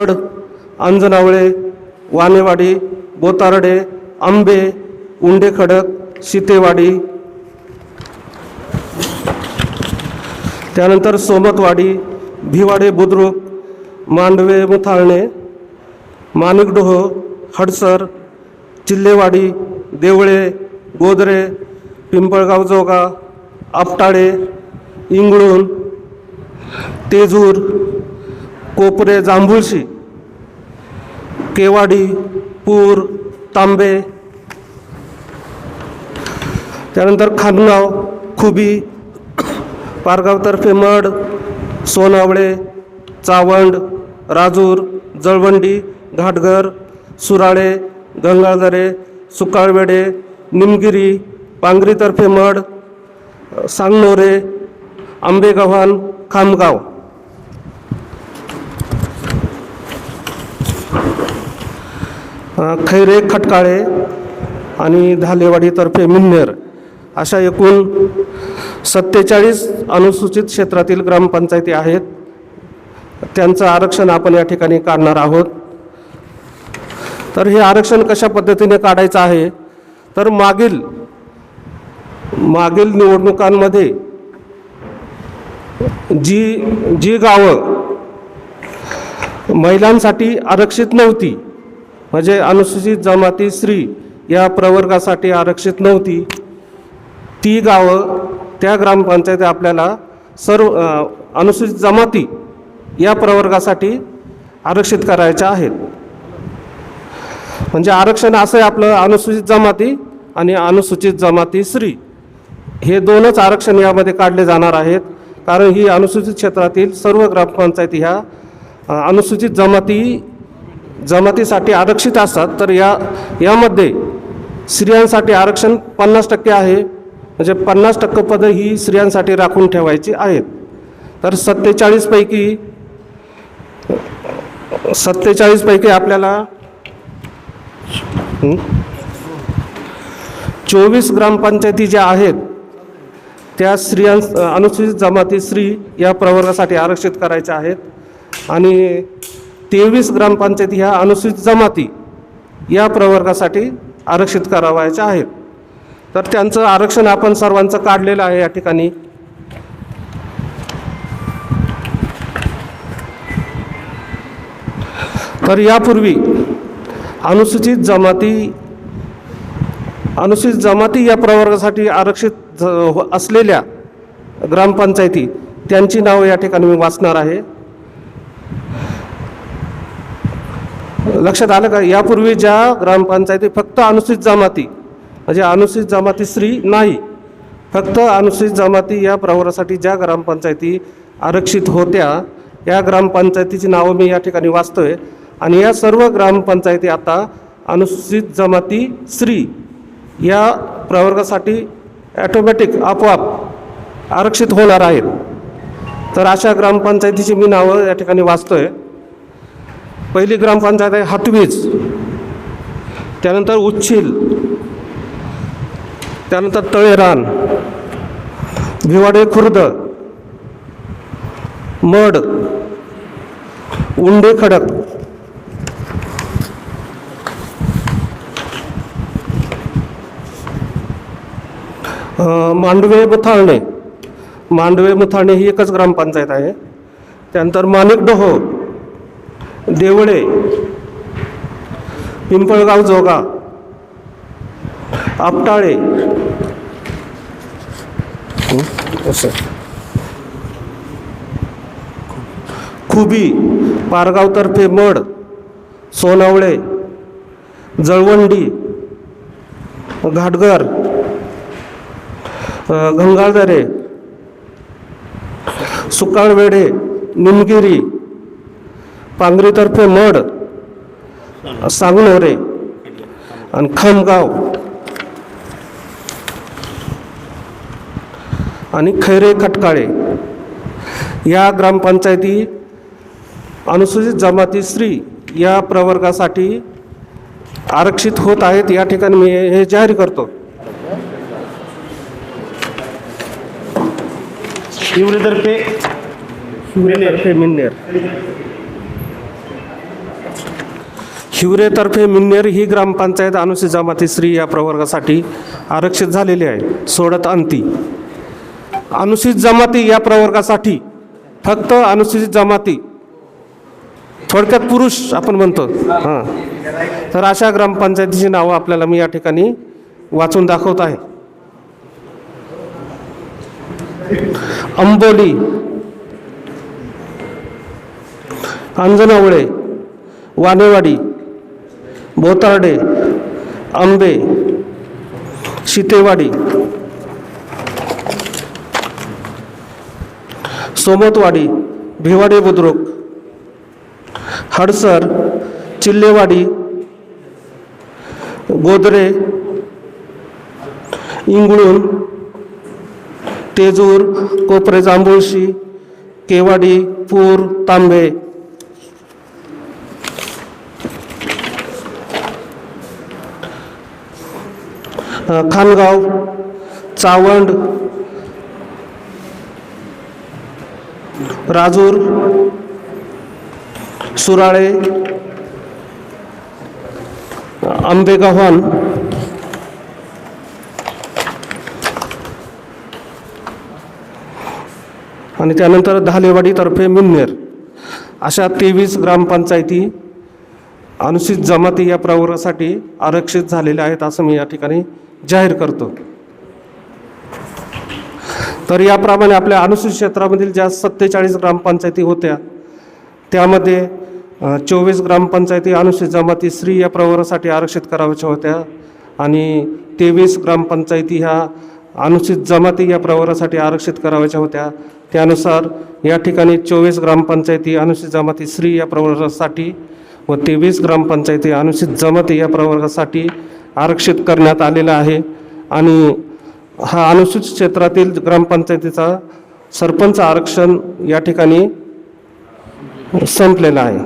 खड, अंजनावळे वानेवाडी बोतारडे आंबे उंडे खडक सीतेवाडी. त्यानंतर सोमतवाडी भिवाडे बुद्रुक मांडवे मुथाळणे माणिकडोह हडसर चिल्लेवाडी देवळे गोदरे पिंपळगाव जोगा आपटाळे इंगळून तेजूर कोपरे जांभुळशी केवाडी पूर तांबे त्यानंतर खानगाव खुबी पारगावतर्फे मड सोनावळे चावंड राजूर जळवंडी घाटघर सुराळे गंगाळदरे सुकाळवेडे निमगिरी पांगरीतर्फे मड सांगनोरे आंबेगव्हाण खामगाव. खैरे खटकाळे आणि धालेवाडीतर्फे मिन्नेर अशा एकूण सत्तेचाळीस अनुसूचित क्षेत्रातील ग्रामपंचायती आहेत. त्यांचं आरक्षण आपण या ठिकाणी काढणार आहोत. तर हे आरक्षण कशा पद्धतीने काढायचं आहे? तर मागील मागील निवडणुकांमध्ये जी जी गावं महिलांसाठी आरक्षित नव्हती म्हणजे अनुसूचित जमाती स्त्री या प्रवर्गासाठी आरक्षित नव्हती. ती गावं त्या ग्रामपंचायती आपल्याला सर्व अनुसूचित जमाती या प्रवर्गासाठी आरक्षित करायच्या आहेत. म्हणजे आरक्षण असं आहे आपलं अनुसूचित जमाती आणि अनुसूचित जमाती स्त्री. हे दोनच आरक्षण यामध्ये काढले जाणार आहेत. कारण ही अनुसूचित क्षेत्रातील सर्व ग्रामपंचायती ह्या अनुसूचित जमाती जमातीसाठी आरक्षित असतात तर या यामध्ये स्त्रियांसाठी आरक्षण पन्नास टक्के आहे. म्हणजे पन्नास टक्के पदं ही स्त्रियांसाठी राखून ठेवायची आहेत. तर सत्तेचाळीसपैकी सत्तेचाळीसपैकी आपल्याला चोवीस ग्रामपंचायती ज्या आहेत त्या स्त्रियां अनुसूचित जमाती स्त्री या प्रवर्गासाठी आरक्षित करायच्या आहेत. आणि तेवीस ग्रामपंचायती ह्या अनुसूचित जमाती या प्रवर्गासाठी आरक्षित करावायच्या आहेत. तर त्यांचं आरक्षण आपण सर्वांचं काढलेलं आहे या ठिकाणी. तर यापूर्वी अनुसूचित जमाती अनुसूचित जमाती या प्रवर्गासाठी आरक्षित हो- असलेल्या ग्रामपंचायती त्यांची नावं या ठिकाणी मी वाचणार आहे. लक्षात आलं का? यापूर्वी ज्या ग्रामपंचायती फक्त अनुसूचित जमाती म्हणजे अनुसूचित जमाती स्त्री नाही फक्त अनुसूचित जमाती या प्रवरासाठी ज्या ग्रामपंचायती आरक्षित होत्या या ग्रामपंचायतीची नावं मी या ठिकाणी वाचतोय. आणि या सर्व ग्रामपंचायती आता अनुसूचित जमाती स्त्री या प्रवर्गासाठी ॲटोमॅटिक आपोआप आरक्षित होणार आहेत. तर अशा ग्रामपंचायतीची मी नावं या ठिकाणी वाचतोय. पहिली ग्रामपंचायत आहे हातवीज. त्यानंतर उच्छिल. त्यानंतर तळेरान. भिवाडे खुर्द. मड. उंडे खडक. मांडवे मुथाळणे. मांडवे मुथाळणे ही एकच ग्रामपंचायत आहे. त्यानंतर माणिकडोह देवळे पिंपळगाव जोगा आपटाळे. असं खुबी पारगावतर्फे मड सोनावळे जळवंडी घाटघर गंगाधरे गंगाळदरे सुकाळवेडे निमगिरी पांगरीतर्फे मड. सांगनोरे आणि खामगाव. आणि खैरे खटकाळे. या ग्रामपंचायती अनुसूचित जमाती स्त्री या प्रवर्गासाठी आरक्षित होत आहेत. या ठिकाणी मी हे जाहीर करतो. शिवरेतर्फे शिवरेनेर तर्फे मिन्नेर. हिवरेतर्फे मिन्नेर ही ग्रामपंचायत अनुसूचित जमाती स्त्री या प्रवर्गासाठी आरक्षित झालेली आहे. सोडत अंती. अनुसूचित जमाती या प्रवर्गासाठी फक्त अनुसूचित जमाती थोडक्यात पुरुष आपण म्हणतो. हां. तर अशा ग्रामपंचायतीची नावं आपल्याला मी या ठिकाणी वाचून दाखवत आहे. अंबोली. अंजनावळे. वानेवाडी. बोतार्डे आंबे शितेवाडी. सोमतवाडी भिवाडे बुद्रुक. हडसर चिल्लेवाडी. गोदरे इंगळूण. तेजूर कोपरे जांभुळशी. केवाडी पूर तांबे. खानगाव चावंड राजूर सुराळे आंबेगव्हाण आणि त्यानंतर धालेवाडीतर्फे मिन्नेर. अशा तेवीस ग्रामपंचायती अनुसूचित जमाती या प्रवर्गासाठी आरक्षित झालेल्या आहेत असं मी या ठिकाणी जाहीर करतो. तर याप्रमाणे आपल्या अनुसूचित क्षेत्रामधील ज्या सत्तेचाळीस ग्रामपंचायती होत्या त्यामध्ये चोवीस ग्रामपंचायती अनुसूचित जमाती स्त्री या प्रवरासाठी आरक्षित करावयाच्या होत्या आणि तेवीस ग्रामपंचायती ह्या अनुसूचित जमाती या प्रवरासाठी आरक्षित करावयाच्या होत्या. त्यानुसार या ठिकाणी चोवीस ग्रामपंचायती अनुसूचित जमाती स्त्री या प्रवर्गासाठी व तेवीस ग्रामपंचायती अनुसूचित जमाती या प्रवर्गासाठी आरक्षित करण्यात आलेला आहे. आणि हा अनुसूचित क्षेत्रातील ग्रामपंचायतीचा सरपंच आरक्षण या ठिकाणी संपलेला आहे.